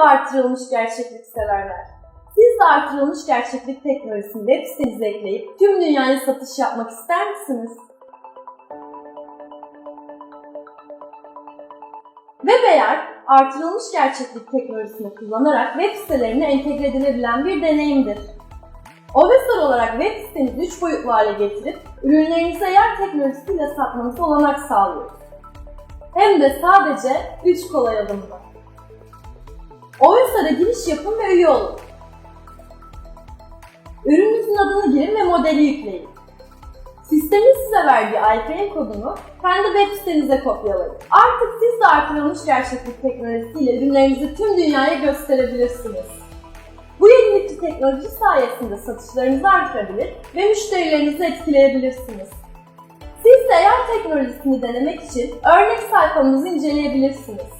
Artırılmış gerçeklik severler. Siz de artırılmış gerçeklik teknolojisini web sitenize ekleyip tüm dünyaya satış yapmak ister misiniz? WebAR, artırılmış gerçeklik teknolojisini kullanarak web sitelerine entegre edilebilen bir deneyimdir. OVSR olarak web sitenizi 3 boyutlu hale getirip ürünlerinizi AR teknolojisiyle satmanıza olanak sağlıyoruz. Hem de sadece 3 kolay adımla. OVSR'a giriş yapın ve üye olun. Ürününüzün adını girin ve modeli yükleyin. Sistemin size verdiği IPN kodunu kendi web sitenize kopyalayın. Artık siz de artırılmış gerçeklik teknolojisiyle ürünlerinizi tüm dünyaya gösterebilirsiniz. Bu yenilikçi teknoloji sayesinde satışlarınızı artırabilir ve müşterilerinizi etkileyebilirsiniz. Siz de eğer teknolojisini denemek için örnek sayfamızı inceleyebilirsiniz.